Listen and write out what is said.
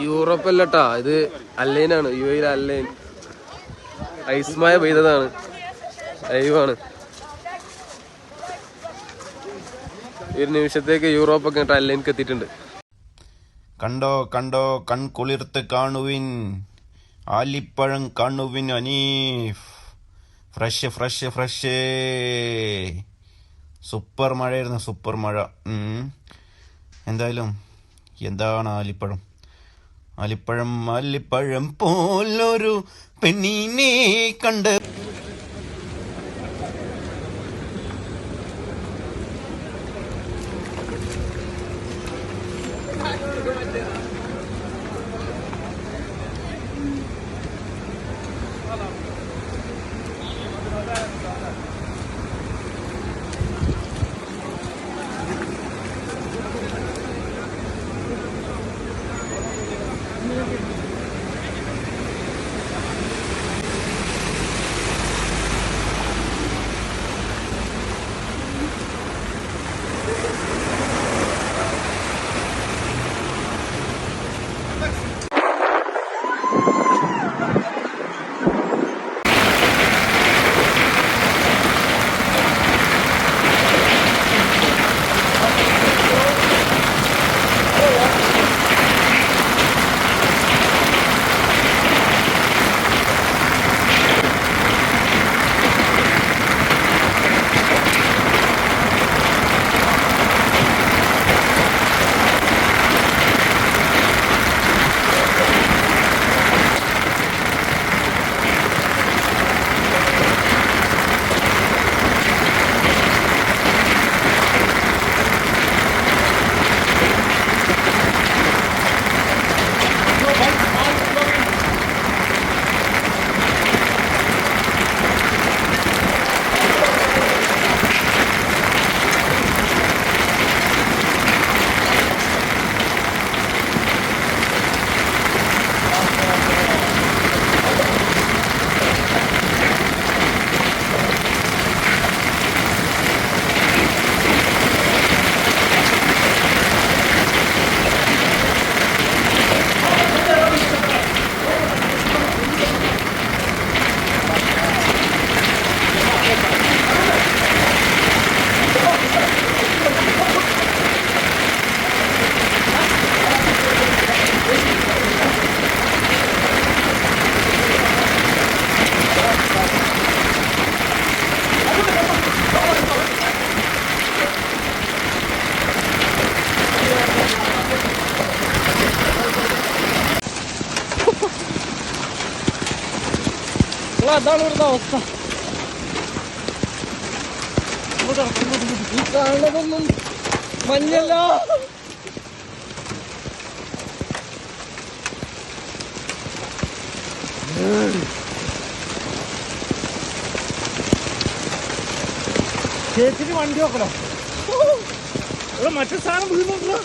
Europe അല്ലട്ടാ ഇത് അല്ലൈനാണ്. U എയിൽ Al Ain. ഐസ്മായ പെയ്തതാണ്. ലൈവാണ് ഒരു നിമിഷത്തേക്ക് യൂറോപ്പൊക്കെ അല്ലൈൻക്ക് എത്തിയിട്ടുണ്ട്. കണ്ടോ കണ്ടോ കൺകുളിർത്ത് കാണുവിൻ. ആലിപ്പഴം കാണുവിൻ Aneef. Fresh fresh fresh. Super മഴയായിരുന്നു സൂപ്പർ മഴ. എന്തായാലും എന്താണ് ആലിപ്പഴം? ആലിപ്പഴം ആലിപ്പഴം പോലൊരു പെണ്ണിനെ കണ്ട് അതാണ് ഇവിടുത്തെ അവസ്ഥ ഈ കാണുന്നതൊന്നും മഞ്ഞല്ല ചേച്ചിന് വണ്ടി നോക്കണോ ഇവിടെ മറ്റേ സാധനം വീഴുന്നുണ്ടോ